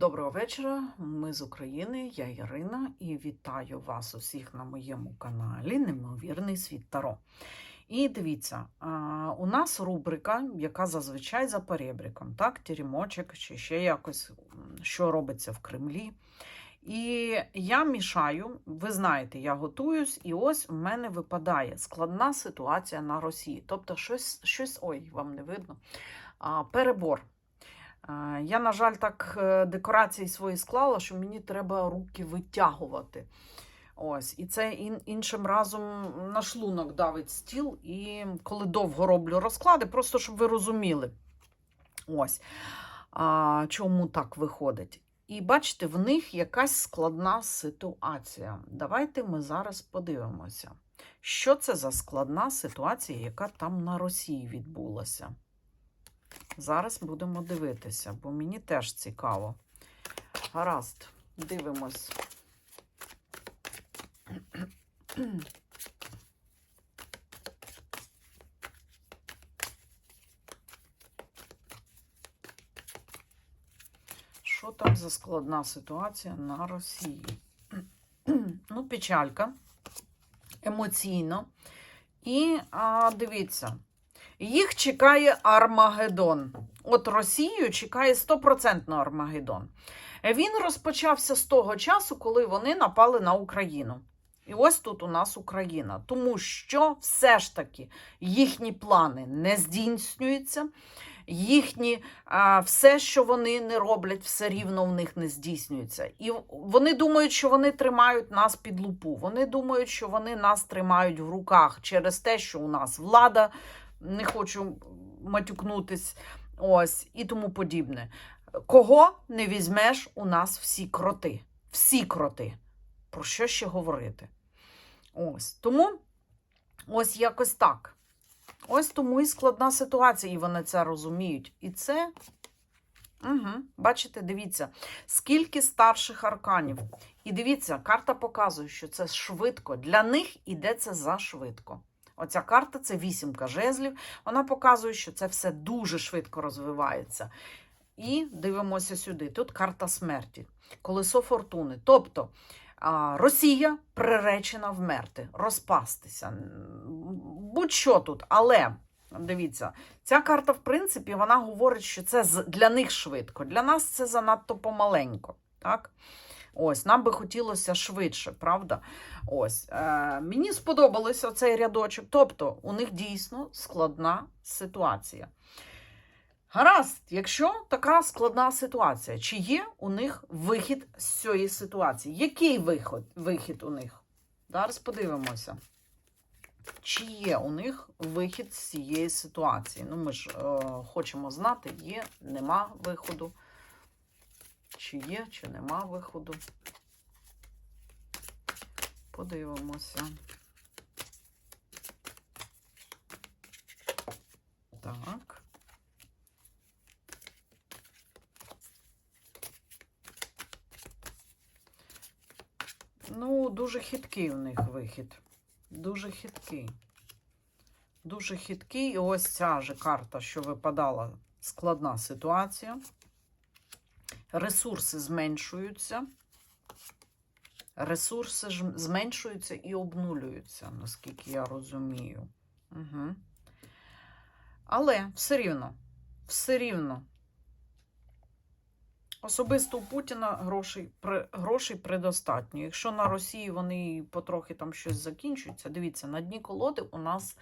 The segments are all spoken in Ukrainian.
Доброго вечора. Ми з України, я Ірина, і вітаю вас усіх на моєму каналі Неймовірний світ Таро. І дивіться, у нас рубрика, яка зазвичай за перебріком, так, тірімочок чи ще якось, що робиться в Кремлі. І я мішаю, ви знаєте, я готуюсь, і ось в мене випадає складна ситуація на Росії. Тобто, щось, щось ой, вам не видно. Перебор. Е, Я, на жаль, так е, декорації свої склала, що мені треба руки витягувати. Ось, і це іншим разом на шлунок давить стіл, і коли довго роблю розклади, просто щоб ви розуміли. Ось а, чому так виходить. І бачите, в них якась складна ситуація. Давайте ми зараз подивимося, що це за складна ситуація, яка там на Росії відбулася. Зараз будемо дивитися, бо мені теж цікаво. Гаразд, дивимось. Що там за складна ситуація на Росії? Ну, печалька, емоційно. І а, дивіться, їх чекає Армагеддон. От Росію чекає 100% Армагеддон. Він розпочався з того часу, коли вони напали на Україну. І ось тут у нас Україна. Тому що все ж таки їхні плани не здійснюються, їхні а, все, що вони не роблять, все рівно в них не здійснюється. І вони думають, що вони тримають нас під лупу. Вони думають, що вони нас тримають в руках через те, що у нас влада, не хочу матюкнутись, ось і тому подібне. Кого не візьмеш, у нас всі кроти. Всі кроти. Про що ще говорити? Ось. Тому ось якось так. Ось тому і складна ситуація, і вони це розуміють. І це, угу, бачите, дивіться, скільки старших арканів. І дивіться, карта показує, що це швидко. Для них іде це за швидко. Оця карта це вісімка жезлів. Вона показує, що це все дуже швидко розвивається. І дивимося сюди. Тут карта смерті, колесо фортуни. Тобто Росія приречена вмерти, розпастися. Будь-що тут, але. Дивіться, ця карта, в принципі, вона говорить, що це для них швидко. Для нас це занадто помаленько. Так? Ось, нам би хотілося швидше, правда? Ось, е, мені сподобався цей рядочок. Тобто, у них дійсно складна ситуація. Гаразд, якщо така складна ситуація, чи є у них вихід з цієї ситуації? Який виход, вихід у них? Зараз подивимося. Чи є у них вихід з цієї ситуації? Ну, ми ж е, хочемо знати, є, нема виходу. Чи є, чи нема виходу. Подивимося. Так. Ну, дуже хиткий у них вихід. Дуже хиткий. Дуже хиткий. І ось ця же карта, що випадала, складна ситуація. Ресурси зменшуються. Ресурси ж зменшуються і обнулюються, наскільки я розумію. Угу. Але все рівно, все рівно. Особисто у Путіна грошей, при, грошей предостатньо. Якщо на Росії вони потрохи там щось закінчуються, дивіться, на дні колоди у нас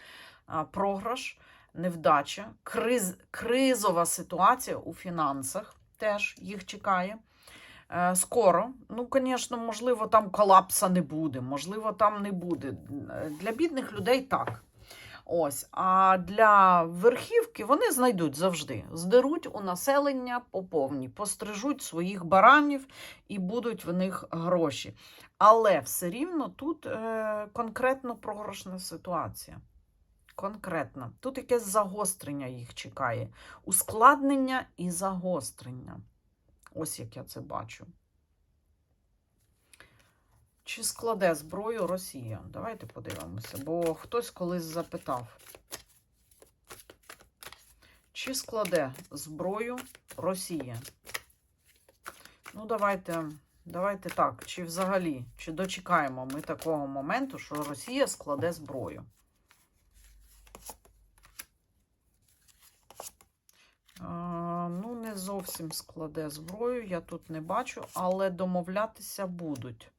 програш, невдача, криз, кризова ситуація у фінансах теж їх чекає. Е, Скоро, ну, звісно, можливо, там колапса не буде, можливо, там не буде. Для бідних людей так. Ось, а для верхівки вони знайдуть завжди. Здеруть у населення по повній, пострижуть своїх баранів і будуть в них гроші. Але все рівно тут е, конкретно програшна ситуація. Конкретно. Тут якесь загострення їх чекає. Ускладнення і загострення. Ось як я це бачу. Чи складе зброю Росія? Давайте подивимося, бо хтось колись запитав. Чи складе зброю Росія? Ну, давайте, давайте так. Чи взагалі, чи дочекаємо ми такого моменту, що Росія складе зброю? А, ну, не зовсім складе зброю, я тут не бачу, але домовлятися будуть.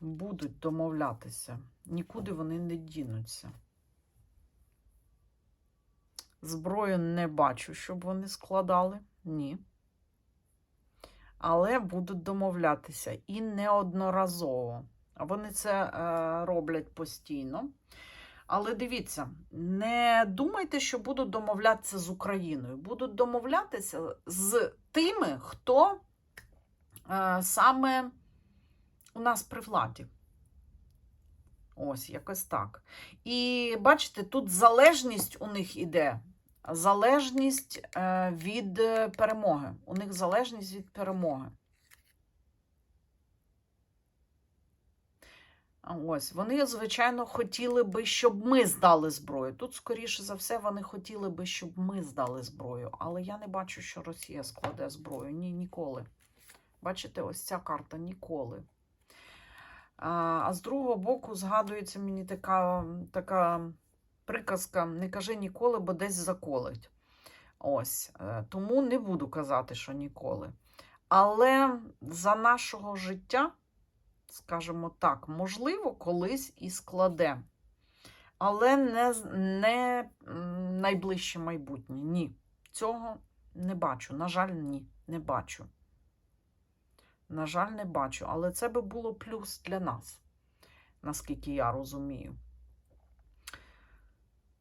Будуть домовлятися. Нікуди вони не дінуться. Зброю не бачу, щоб вони складали. Ні. Але будуть домовлятися і неодноразово. Вони це е, роблять постійно. Але дивіться, не думайте, що будуть домовлятися з Україною. Будуть домовлятися з тими, хто е, саме у нас при владі. Ось, якось так. І бачите, тут залежність у них іде. Залежність е, від е, перемоги. У них залежність від перемоги. Ось, вони, звичайно, хотіли би, щоб ми здали зброю. Тут, скоріше за все, вони хотіли би, щоб ми здали зброю. Але я не бачу, що Росія складе зброю. Ні, ніколи. Бачите, ось ця карта ніколи. А, а з другого боку, згадується мені така, така приказка: не кажи ніколи, бо десь заколить. Ось. е, Тому не буду казати, що ніколи. Але за нашого життя, скажімо так, можливо, колись і складе. Але не, не найближче майбутнє. Ні. Цього не бачу. На жаль, ні, не бачу. На жаль, не бачу. Але це би було плюс для нас, наскільки я розумію.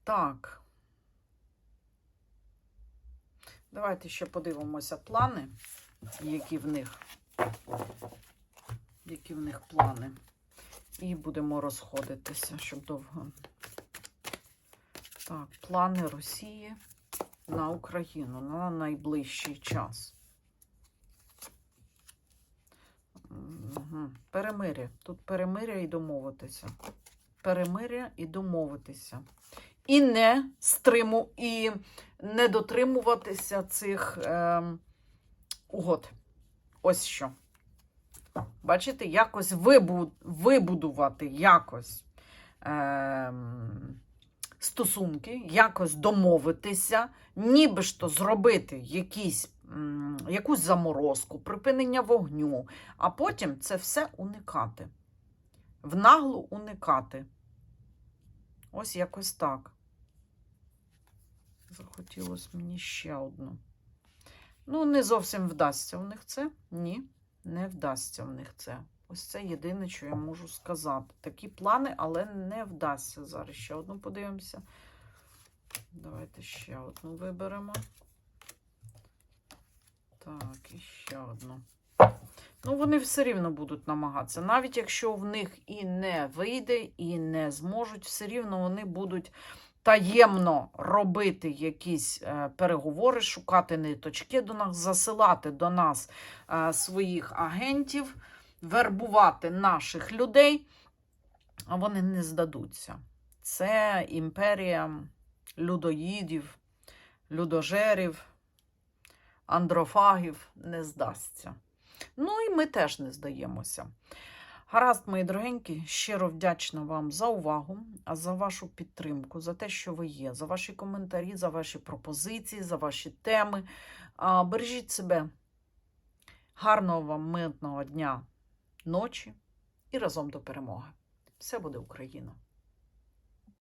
Так. Давайте ще подивимося плани, які в них, які в них плани. І будемо розходитися, щоб довго. Так, плани Росії на Україну на найближчий час. Угу. Перемиря. Тут перемиря і домовитися. Перемиря і домовитися. І не стриму, і не дотримуватися цих ем, угод. Ось що. Бачите, якось вибу, вибудувати якось ем, стосунки, якось домовитися, ніби ж то зробити якісь, якусь заморозку, припинення вогню, а потім це все уникати. Внаглу уникати. Ось якось так. Захотілося мені ще одну. Ну, не зовсім вдасться в них це. Ні, не вдасться в них це. Ось це єдине, що я можу сказати. Такі плани, але не вдасться. Зараз ще одну подивимося. Давайте ще одну виберемо. Так, і ще одну. Ну, вони все рівно будуть намагатися. Навіть якщо в них і не вийде, і не зможуть, все рівно вони будуть таємно робити якісь е, переговори, шукати ниточки до нас, засилати до нас е, своїх агентів, вербувати наших людей, а вони не здадуться. Це імперія людоїдів, людожерів, андрофагів не здасться. Ну і ми теж не здаємося. Гаразд, мої дорогенькі, щиро вдячна вам за увагу, за вашу підтримку, за те, що ви є, за ваші коментарі, за ваші пропозиції, за ваші теми. Бережіть себе. Гарного вам митного дня, ночі і разом до перемоги. Все буде Україна!